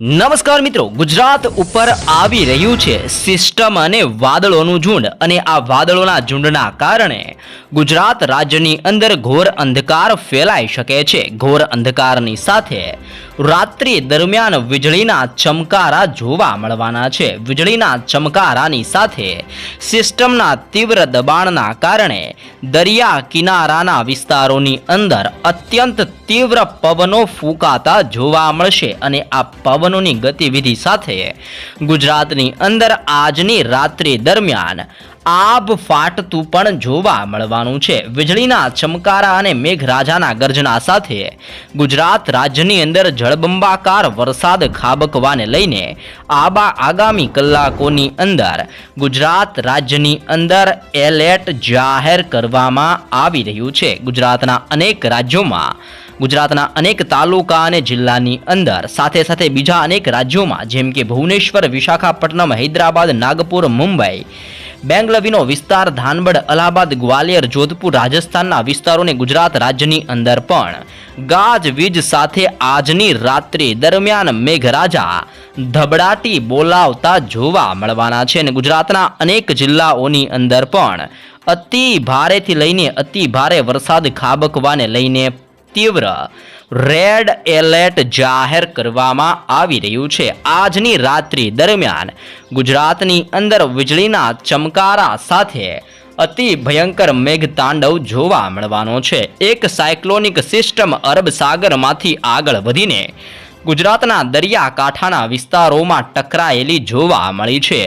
નમસ્કાર મિત્રો, ગુજરાત ઉપર આવી રહ્યું છે સિસ્ટમ અને વાદળોનું ઝુંડ. અને આ વાદળોના ઝુંડના કારણે ગુજરાત રાજ્યની અંદર ઘોર અંધકાર ફેલાઈ શકે છે. ઘોર અંધકારની સાથે રાત્રિ દરમિયાન વીજળીના ચમકારા જોવા મળવાના છે. વીજળીના ચમકારાની સાથે સિસ્ટમના તીવ્ર દબાણના કારણે દરિયા કિનારાના વિસ્તારોની અંદર અત્યંત તીવ્ર પવનો ફૂંકાતા જોવા મળશે અને આ પવનોની ગતિવિધિ સાથે ગુજરાતની અંદર આજની રાત્રિ દરમિયાન આબ ફાટતું પણ જોવા મળવાનું છે. વીજળીના ચમકારા અને મેઘરાજાના ગર્જના સાથે ગુજરાત રાજ્યની અંદર જળબંબાકાર વરસાદ ખાબકવાને લઈને આબા આગામી કલાકોની અંદર ગુજરાત રાજ્યની અંદર એલર્ટ જાહેર કરવામાં આવી રહ્યું છે. ગુજરાતના અનેક રાજ્યોમાં, ગુજરાતના અનેક તાલુકા અને જિલ્લાની અંદર સાથે સાથે બીજા અનેક રાજ્યોમાં જેમ કે ભુવનેશ્વર, વિશાખાપટ્ટનમ, હૈદરાબાદ, નાગપુર, મુંબઈ બેંગલવીનો વિસ્તાર ધાનબડ, અલ્હાબાદ, ગ્વાલિયર, જોધપુર, રાજસ્થાનના વિસ્તારોને ગુજરાત રાજ્યની અંદર પણ. ગાજવીજ સાથે આજની રાત્રિ દરમિયાન મેઘરાજા ધબડાટી બોલાવતા જોવા મળવાના છે અને ગુજરાતના અનેક જિલ્લાઓની અંદર પણ અતિ ભારેથી લઈને અતિ ભારે વરસાદ ખાબકવાને લઈને તીવ્ર રેડ એલર્ટ જાહેર કરવામાં આવી રહ્યું છે. આજની રાત્રિ દરમિયાન ગુજરાતની અંદર વીજળીના ચમકારા સાથે અતિ ભયંકર મેઘતાંડવ જોવા મળવાનો છે. એક સાયક્લોનિક સિસ્ટમ અરબ સાગરમાંથી આગળ વધીને ગુજરાતના દરિયાકાંઠાના વિસ્તારોમાં ટકરાયેલી જોવા મળી છે.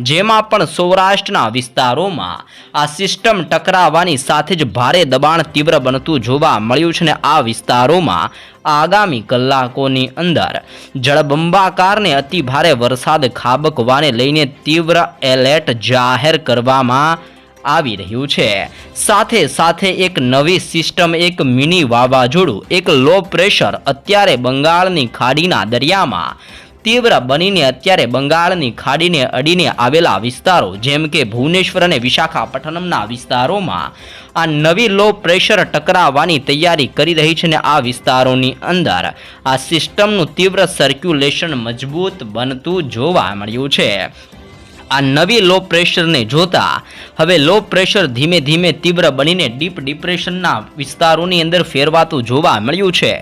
જેમાં પણ સૌરાષ્ટ્રના વિસ્તારોમાં આ સિસ્ટમ ટકરાવાની સાથે જ ભારે દબાણ તીવ્ર બનતું જોવા મળ્યું છે ને આ વિસ્તારોમાં આગામી કલાકોની અંદર જળબંબાકારને અતિ ભારે વરસાદ ખાબકવાને લઈને તીવ્ર એલર્ટ જાહેર કરવામાં આવી રહ્યું છે. સાથે સાથે એક નવી સિસ્ટમ, એક મિની વાવાઝોડું, એક લો પ્રેશર અત્યારે બંગાળની ખાડીના દરિયામાં તીવ્ર બનીને અત્યારે બંગાળની ખાડીને અડીને આવેલા વિસ્તારો, જેમ કે ભુવનેશ્વર અને વિશાખાપટ્ટનમના વિસ્તારોમાં આ નવી લો પ્રેશર ટકરાવવાની તૈયારી કરી રહી છે ને આ વિસ્તારોની અંદર. આ સિસ્ટમનું તીવ્ર સર્ક્યુલેશન મજબૂત બનતું જોવા મળ્યું છે. આ નવી લો પ્રેશરને જોતા હવે લો પ્રેશર ધીમે ધીમે તીવ્ર બનીને ડીપ ડિપ્રેશનના વિસ્તારોની અંદર ફેરવાતું જોવા મળ્યું છે.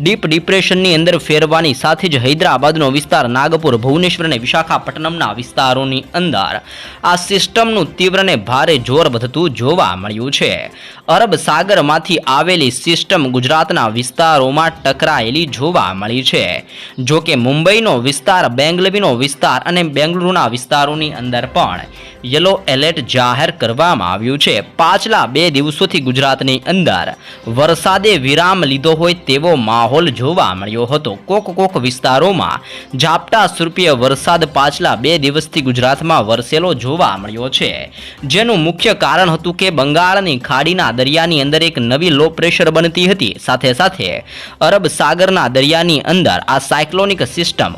ડીપ ડિપ્રેશનની અંદર ફેરવાની સાથે જ હૈદરાબાદનો વિસ્તાર નાગપુર, ભુવનેશ્વર અને વિશાખાપટ્ટનમના વિસ્તારોની અંદર આ સિસ્ટમનું તીવ્રને ભારે જોર વધતું જોવા મળ્યું છે. અરબ સાગરમાંથી આવેલી સિસ્ટમ ગુજરાતના વિસ્તારોમાં ટકરાયેલી જોવા મળી છે. જોકે મુંબઈનો વિસ્તાર, બેંગલવીનો વિસ્તાર અને બેંગલુરુના વિસ્તારોની અંદર પણ. યલો એલર્ટ જાહેર કરવામાં આવ્યું છે. પાછલા બે દિવસોથી ગુજરાતની અંદર વરસાદે વિરામ લીધો હોય તેવો માહોલ જોવા મળ્યો હતો. કોક કોક વિસ્તારોમાં ઝાપટા સ્વરૂપીય વરસાદ પાછલા બે દિવસથી ગુજરાતમાં વરસેલો જોવા મળ્યો છે. જેનું મુખ્ય કારણ હતું કે બંગાળની ખાડીના દરિયાની અંદર એક નવી લો પ્રેશર બનતી હતી. સાથે સાથે અરબ સાગરના દરિયાની અંદર આ સાયક્લોનિક સિસ્ટમ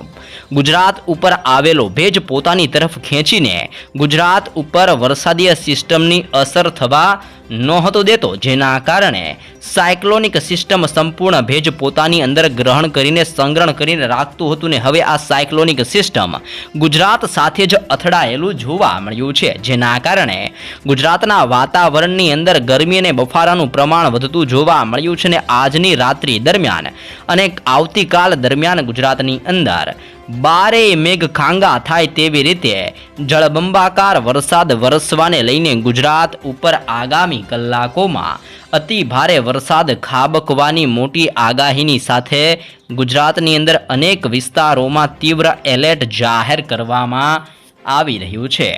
ગુજરાત ઉપર આવેલો ભેજ પોતાની તરફ ખેંચીને ગુજરાત ઉપર વરસાદીય સિસ્ટમની અસર થવા નહોતો દેતો. જેના કારણે સાયક્લોનિક સિસ્ટમ સંપૂર્ણ ભેજ પોતાની અંદર ગ્રહણ કરીને સંગ્રહણ કરીને રાખતું હતું ને હવે આ સાયક્લોનિક સિસ્ટમ ગુજરાત સાથે જ અથડાયેલું જોવા મળ્યું છે. જેના કારણે ગુજરાતના વાતાવરણની અંદર ગરમી અને બફારાનું પ્રમાણ વધતું જોવા મળ્યું છે ને આજની રાત્રિ દરમિયાન અને આવતીકાલ દરમિયાન ગુજરાતની અંદર બારે મેઘ ખાંગા થાય તેવી રીતે જળબંબાકાર વરસાદ વરસવાને લઈને ગુજરાત ઉપર આગામી કલાકોમાં અતિ ભારે વરસાદ ખાબકવાની મોટી આગાહીની સાથે ગુજરાતની અંદર અનેક વિસ્તારોમાં તીવ્ર એલર્ટ જાહેર કરવામાં આવી રહ્યું છે.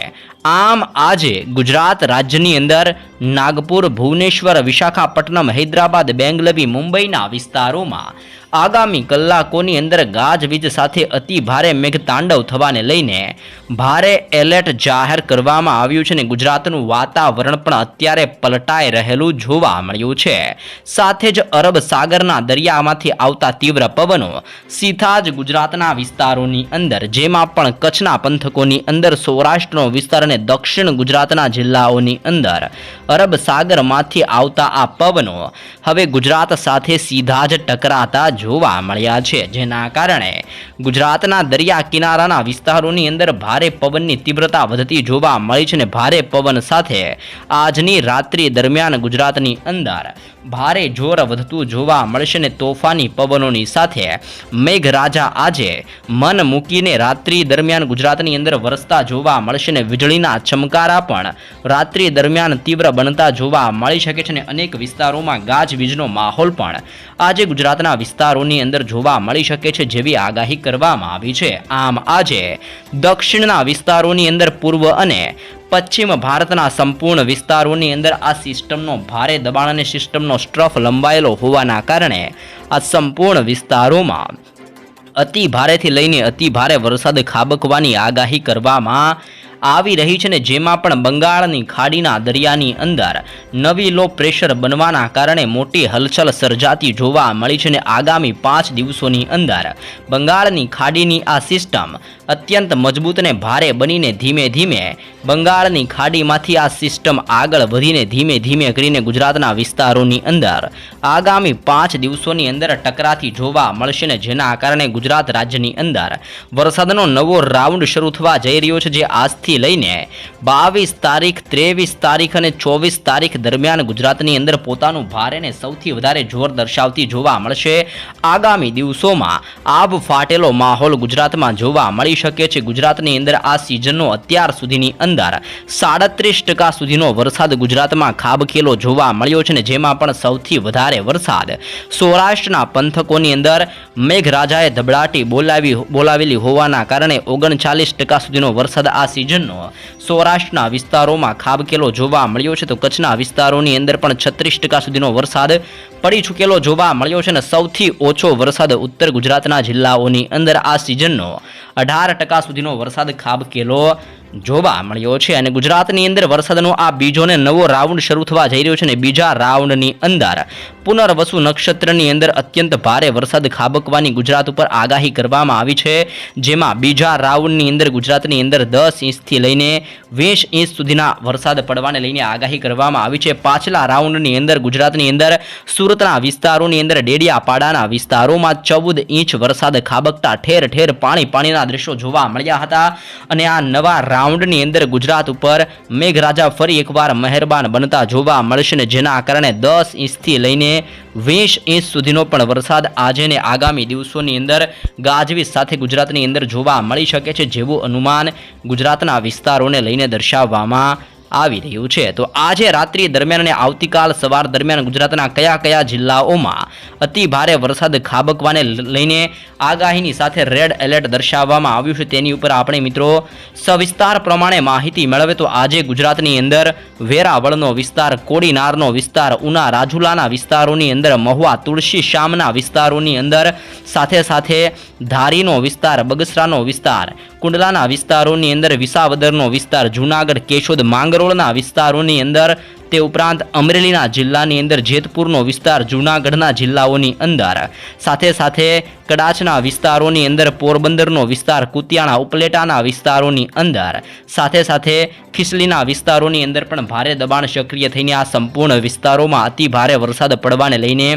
આમ આજે ગુજરાત રાજ્યની અંદર નાગપુર, ભુવનેશ્વર, વિશાખાપટ્ટનમ, હૈદરાબાદ, બેંગલવી, મુંબઈના વિસ્તારોમાં આગામી કલાકોની અંદર ગાજવીજ સાથે અતિ ભારે મેઘતાંડવ થવાને લઈને ભારે એલર્ટ જાહેર કરવામાં આવ્યું છે અને ગુજરાતનું વાતાવરણ પણ અત્યારે પલટાઈ રહેલું જોવા મળ્યું છે. સાથે જ અરબ સાગરના દરિયામાંથી આવતા તીવ્ર પવનો સીધા જ ગુજરાતના વિસ્તારોની અંદર, જેમાં પણ કચ્છના પંથકોની અંદર, સૌરાષ્ટ્રનો વિસ્તાર અને દક્ષિણ ગુજરાતના જિલ્લાઓની અંદર અરબ સાગરમાંથી આવતા આ પવનો હવે ગુજરાત સાથે સીધા જ ટકરાતા જોવા મળ્યા છે. જેના કારણે ગુજરાતના દરિયા કિનારાના વિસ્તારોની અંદર ભારે પવનની તીવ્રતા વધતી જોવા મળી છે અને ભારે પવન સાથે આજની રાત્રિ દરમિયાન ગુજરાતની અંદર ભારે જોર વધતું જોવા મળશે ને તોફાની પવનોની સાથે મેઘરાજા આજે મન મૂકીને રાત્રિ દરમિયાન ગુજરાતની અંદર વરસતા જોવા મળશે ને વીજળીના ચમકારા પણ રાત્રિ દરમિયાન તીવ્ર બનતા જોવા મળી શકે છે અને અનેક વિસ્તારોમાં ગાજવીજનો માહોલ પણ આજે ગુજરાતના વિસ્તારોની અંદર જોવા મળી શકે છે જેવી આગાહી કરવામાં આવી છે. આમ આજે દક્ષિણના વિસ્તારોની અંદર પૂર્વ અને પશ્ચિમ ભારતના સંપૂર્ણ વિસ્તારોની અંદર આ સિસ્ટમનો ભારે દબાણ અને સિસ્ટમનો સ્ટ્રફ લંબાયેલો હોવાના કારણે આ સંપૂર્ણ વિસ્તારોમાં અતિ ભારેથી લઈને અતિ ભારે વરસાદ ખાબકવાની આગાહી કરવામાં આવી રહી છે ને જેમાં પણ બંગાળની ખાડીના દરિયાની અંદર નવી લો પ્રેશર બનવાના કારણે મોટી હલચલ સર્જાતી જોવા મળી છે ને આગામી પાંચ દિવસોની અંદર બંગાળની ખાડીની આ સિસ્ટમ અત્યંત મજબૂત ને ભારે બનીને ધીમે ધીમે બંગાળની ખાડીમાંથી આ સિસ્ટમ આગળ વધીને ધીમે ધીમે કરીને ગુજરાતના વિસ્તારોની અંદર આગામી પાંચ દિવસોની અંદર ટકરાતી જોવા મળશે ને જેના કારણે ગુજરાત રાજ્યની અંદર વરસાદનો નવો રાઉન્ડ શરૂ થવા જઈ રહ્યો છે જે આજથી લઈને બાવીસ તારીખ, ત્રેવીસ તારીખ અને ચોવીસ તારીખ દરમિયાન ગુજરાતની અંદર પોતાનું ભારે ને સૌથી વધારે જોર દર્શાવતી જોવા મળશે. આગામી દિવસોમાં આબ ફાટેલો માહોલ ગુજરાતમાં જોવા મળી શકે છે. ગુજરાતની અંદર આ સિઝનનો અત્યાર સુધીની અંદર સાડત્રીસ ટકા સુધીનો વરસાદ ગુજરાતમાં ખાબકેલો જોવા મળ્યો છે ને જેમાં પણ સૌથી વધારે વરસાદ સૌરાષ્ટ્રના પંથકોની અંદર મેઘરાજાએ ધબડાટી બોલાવી, બોલાવેલી હોવાના કારણે ઓગણચાલીસ ટકા સુધીનો વરસાદ આ સિઝનનો સૌરાષ્ટ્રના વિસ્તારોમાં ખાબકેલો જોવા મળ્યો છે. તો કચ્છના વિસ્તારોની અંદર પણ છત્રીસ ટકા સુધીનો વરસાદ પડી ચૂકેલો જોવા મળ્યો છે અને સૌથી ઓછો વરસાદ ઉત્તર ગુજરાતના જિલ્લાઓની અંદર આ સિઝનનો અઢાર ટકા સુધીનો વરસાદ ખાબકેલો જોવા મળ્યો છે અને ગુજરાતની અંદર વરસાદનો આ બીજો ને નવો રાઉન્ડ શરૂ થવા જઈ રહ્યો છે અને બીજા રાઉન્ડની અંદર પુનર્વસુ નક્ષત્રની અંદર અત્યંત ભારે વરસાદ ખાબકવાની ગુજરાત ઉપર આગાહી કરવામાં આવી છે, જેમાં બીજા રાઉન્ડની અંદર ગુજરાતની અંદર દસ ઇંચથી લઈને વીસ ઇંચ સુધીના વરસાદ પડવાને લઈને આગાહી કરવામાં આવી છે. પાછલા રાઉન્ડની અંદર ગુજરાતની અંદર સુરતના વિસ્તારોની અંદર ડેડિયાપાડાના વિસ્તારોમાં ચૌદ ઇંચ વરસાદ ખાબકતા ઠેર ઠેર પાણી પાણીના દ્રશ્યો જોવા મળ્યા હતા અને આ નવા રાઉન્ડની અંદર ગુજરાત ઉપર મેઘરાજા ફરી એકવાર મહેરબાન બનતા જોવા મળશે ને જેના કારણે દસ ઇંચથી લઈને વીસ ઇંચ સુધીનો પણ વરસાદ આજે ને આગામી દિવસોની અંદર ગાજવીજ સાથે ગુજરાતની અંદર જોવા મળી શકે છે જેવું અનુમાન ગુજરાતના વિસ્તારોને લઈને દર્શાવવામાં આવી રહ્યું છે. તો આજે રાત્રિ દરમિયાન અને આવતીકાલ સવાર દરમિયાન ગુજરાતના કયા કયા જિલ્લાઓમાં અતિ ભારે વરસાદ ખાબકવાને લઈને આગાહીની સાથે રેડ એલર્ટ દર્શાવવામાં આવ્યું છે તેની ઉપર આપણે મિત્રો સવિસ્તાર પ્રમાણે માહિતી મેળવે તો આજે ગુજરાતની અંદર વેરાવળનો વિસ્તાર, કોડીનારનો વિસ્તાર, ઉના રાજુલાના વિસ્તારોની અંદર, મહુવા તુલસી શ્યામના વિસ્તારોની અંદર, સાથે સાથે ધારીનો વિસ્તાર, બગસરાનો વિસ્તાર, કુંડલાના વિસ્તારોની અંદર, વિસાવદરનો વિસ્તાર, જૂનાગઢ, કેશોદ માંગરોળના વિસ્તારોની અંદર, તે ઉપરાંત અમરેલીના જિલ્લાની અંદર, જેતપુરનો વિસ્તાર, જૂનાગઢના જિલ્લાઓની અંદર. સાથે સાથે કડાચના વિસ્તારોની અંદર, પોરબંદરનો વિસ્તાર, કુતિયાણા ઉપલેટાના વિસ્તારોની અંદર. સાથે સાથે ખીસલીના વિસ્તારોની અંદર પણ ભારે દબાણ સક્રિય થઈને આ સંપૂર્ણ વિસ્તારોમાં અતિ ભારે વરસાદ પડવાને લઈને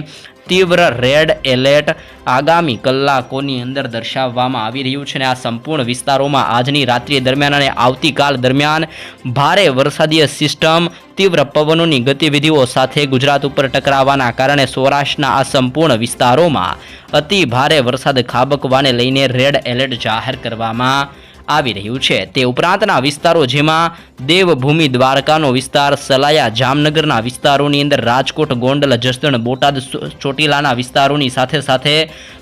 તીવ્ર રેડ એલર્ટ આગામી કલાકોની અંદર દર્શાવવામાં આવી રહ્યું છે અને આ સંપૂર્ણ વિસ્તારોમાં આજની રાત્રિ દરમિયાન અને આવતીકાલ દરમિયાન ભારે વરસાદીય સિસ્ટમ, તીવ્ર પવનોની ગતિવિધિઓ સાથે ગુજરાત ઉપર ટકરાવાના કારણે સૌરાષ્ટ્રના આ સંપૂર્ણ વિસ્તારોમાં અતિ ભારે વરસાદ ખાબકવાને લઈને રેડ એલર્ટ જાહેર કરવામાં આવી રહ્યું છે. તે ઉપરાંતના વિસ્તારો જેમાં દેવભૂમિ દ્વારકાનો વિસ્તાર, સલાયા જામનગરના વિસ્તારોની અંદર રાજકોટ, ગોંડલ, જસદણ, બોટાદ ચોટીલાના વિસ્તારોની સાથે સાથે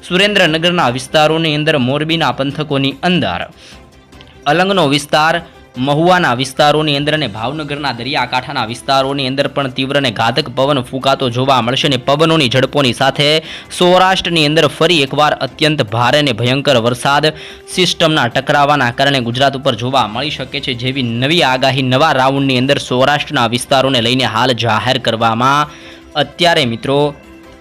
સુરેન્દ્રનગરના વિસ્તારોની અંદર મોરબીના પંથકોની અંદર અલંગનો વિસ્તાર મહુવાના વિસ્તારોની અંદર અને ભાવનગરના દરિયાકાંઠાના વિસ્તારોની અંદર પણ તીવ્ર અને ઘાતક પવન ફૂંકાતો જોવા મળશે અને પવનોની ઝડપોની સાથે સૌરાષ્ટ્રની અંદર ફરી એકવાર અત્યંત ભારે અને ભયંકર વરસાદ સિસ્ટમના ટકરાવાના કારણે ગુજરાત ઉપર જોવા મળી શકે છે જેવી નવી આગાહી નવા રાઉન્ડની અંદર સૌરાષ્ટ્રના વિસ્તારોને લઈને હાલ જાહેર કરવામાં અત્યારે મિત્રો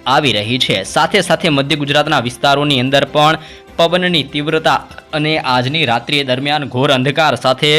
આવી રહી છે. સાથે સાથે મધ્ય ગુજરાતના વિસ્તારોની અંદર પણ પવનની તીવ્રતા અને આજની રાત્રિ દરમિયાન ઘોર અંધકાર સાથે,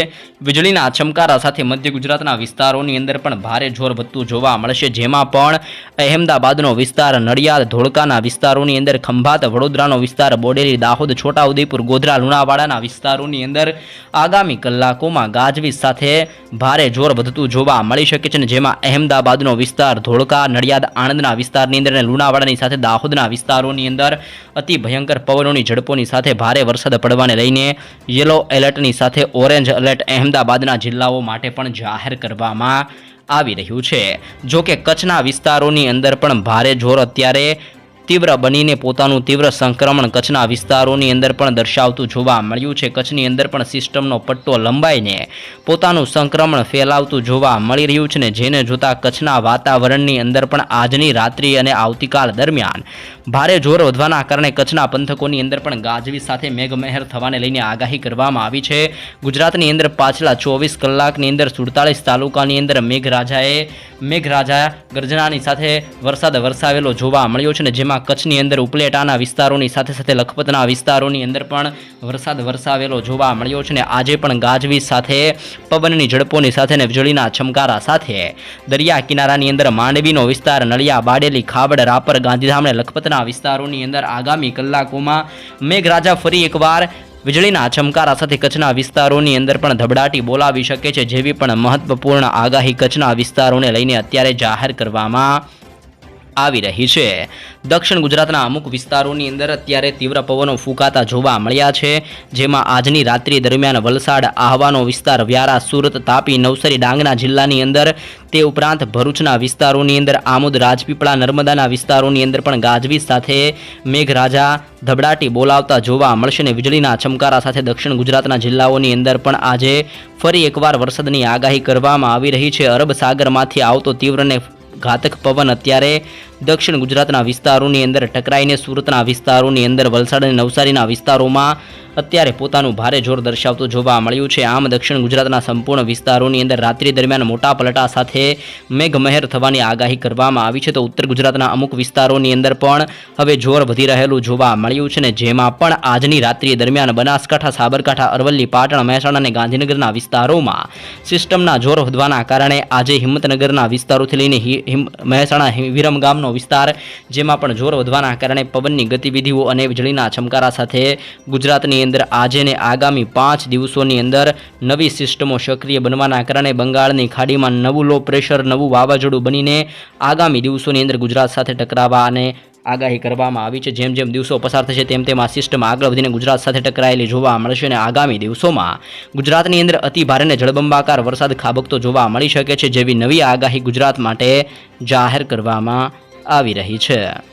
વીજળીના ચમકારા સાથે મધ્ય ગુજરાતના વિસ્તારોની અંદર પણ ભારે જોર વધતું જોવા મળશે. જેમાં પણ અહેમદાબાદનો વિસ્તાર, નડિયાદ, ધોળકાના વિસ્તારોની અંદર, ખંભાત, વડોદરાનો વિસ્તાર, બોડેલી, દાહોદ, છોટાઉદેપુર, ગોધરા, લુણાવાડાના વિસ્તારોની અંદર આગામી કલાકોમાં ગાજવીજ સાથે ભારે જોર વધતું જોવા મળી શકે છે જેમાં અહેમદાબાદનો વિસ્તાર, ધોળકા, નડિયાદ, આણંદના વિસ્તારની અંદર અને લુણાવાડાની સાથે દાહોદના વિસ્તારોની અંદર અતિ ભયંકર પવનોની ઝડપોની સાથે ભારે વરસાદ પડવાને લઈને યલો એલર્ટની સાથે ઓરેન્જ એલર્ટ અહેમદાબાદના જિલ્લાઓ માટે પણ જાહેર કરવામાં આવી રહ્યું છે. જો કે કચ્છના વિસ્તારોની અંદર પણ ભારે જોર અત્યારે તીવ્ર બનીને પોતાનું તીવ્ર સંક્રમણ કચ્છના વિસ્તારોની અંદર પણ દર્શાવતું જોવા મળ્યું છે. કચ્છની અંદર પણ સિસ્ટમનો પટ્ટો લંબાઈને પોતાનું સંક્રમણ ફેલાવતું જોવા મળી રહ્યું છે ને જેને જોતા કચ્છના વાતાવરણની અંદર પણ આજની રાત્રિ અને આવતીકાલ દરમિયાન ભારે જોર વધવાના કારણે કચ્છના પંથકોની અંદર પણ ગાજવી સાથે મેઘમહેર થવાને લઈને આગાહી કરવામાં આવી છે. ગુજરાતની અંદર પાછલા ચોવીસ કલાકની અંદર સુડતાલીસ તાલુકાની અંદર મેઘરાજાએ મેઘરાજા ગર્જનાની સાથે વરસાદ વરસાવેલો જોવા મળ્યો છે ને જેમાં કચ્છની અંદર ઉપલેટાના વિસ્તારોની સાથે સાથે લખપતના વિસ્તારોની અંદર પણ વરસાદ વરસાવેલો જોવા મળ્યો છે ને આજે પણ ગાજવીજ સાથે, પવનની ઝડપોની સાથે ને વીજળીના છમકારા સાથે. દરિયા કિનારાની અંદર માંડવીનો વિસ્તાર, નળિયા, બાડેલી, ખાબડ, રાપર, ગાંધીધામ અને લખપતના વિસ્તારોની અંદર આગામી કલાકોમાં મેઘરાજા ફરી એકવાર વીજળીના ચમકારા સાથે કચ્છના વિસ્તારોની અંદર પણ ધબડાટી બોલાવી શકે છે જેવી પણ મહત્વપૂર્ણ આગાહી કચ્છના વિસ્તારોને લઈને અત્યારે જાહેર કરવામાં આવી રહી છે. દક્ષિણ ગુજરાતના અમુક વિસ્તારોની અંદર અત્યારે તીવ્ર પવનો ફૂંકાતા જોવા મળ્યા છે. જેમાં આજની રાત્રિ દરમિયાન વલસાડ, આહવાનો વિસ્તાર, વ્યારા, સુરત, તાપી, નવસારી, ડાંગના જિલ્લાની અંદર તે ઉપરાંત ભરૂચના વિસ્તારોની અંદર આમોદ, રાજપીપળા, નર્મદાના વિસ્તારોની અંદર પણ ગાજવીજ સાથે મેઘરાજા ધબડાટી બોલાવતા જોવા મળશે અને વીજળીના ચમકારા સાથે દક્ષિણ ગુજરાતના જિલ્લાઓની અંદર પણ આજે ફરી એકવાર વરસાદની આગાહી કરવામાં આવી રહી છે. અરબ સાગરમાંથી આવતો તીવ્ર ને ઘાતક પવન અત્યારે દક્ષિણ ગુજરાતના વિસ્તારોની અંદર ટકરાઈને સુરતના વિસ્તારોની અંદર વલસાડ અને નવસારીના વિસ્તારોમાં અત્યારે પોતાનું ભારે જોર દર્શાવતું જોવા મળ્યું છે. આમ દક્ષિણ ગુજરાતના સંપૂર્ણ વિસ્તારોની અંદર રાત્રિ દરમિયાન મોટા પલટા સાથે મેઘમહેર થવાની આગાહી કરવામાં આવી છે. તો ઉત્તર ગુજરાતના અમુક વિસ્તારોની અંદર પણ હવે જોર વધી રહેલું જોવા મળ્યું છે ને જેમાં પણ આજની રાત્રિ દરમિયાન બનાસકાંઠા, સાબરકાંઠા, અરવલ્લી, પાટણ, મહેસાણા અને ગાંધીનગરના વિસ્તારોમાં સિસ્ટમના જોર વધવાના કારણે આજે હિંમતનગરના વિસ્તારોથી લઈને મહેસાણા, હિ- વિસ્તાર, જેમાં પણ જોર વધવાના કારણે પવનની ગતિવિધિઓ અને વીજળીના છમકારા સાથે ગુજરાતની અંદર આજે ને આગામી પાંચ દિવસોની અંદર નવી સિસ્ટમો સક્રિય બનવાના કારણે બંગાળની ખાડીમાં નવું લો પ્રેશર નવું વાવાઝોડું બનીને આગામી દિવસોની અંદર ગુજરાત સાથે ટકરાવા અને આગાહી કરવામાં આવી છે. જેમ જેમ દિવસો પસાર થશે તેમ તેમ આ સિસ્ટમ આગળ વધીને ગુજરાત સાથે ટકરાયેલી જોવા મળશે અને આગામી દિવસોમાં ગુજરાતની અંદર અતિભારે અને જળબંબાકાર વરસાદ ખાબકતો જોવા મળી શકે છે, જેવી નવી આગાહી ગુજરાત માટે જાહેર કરવામાં આવી રહી છે.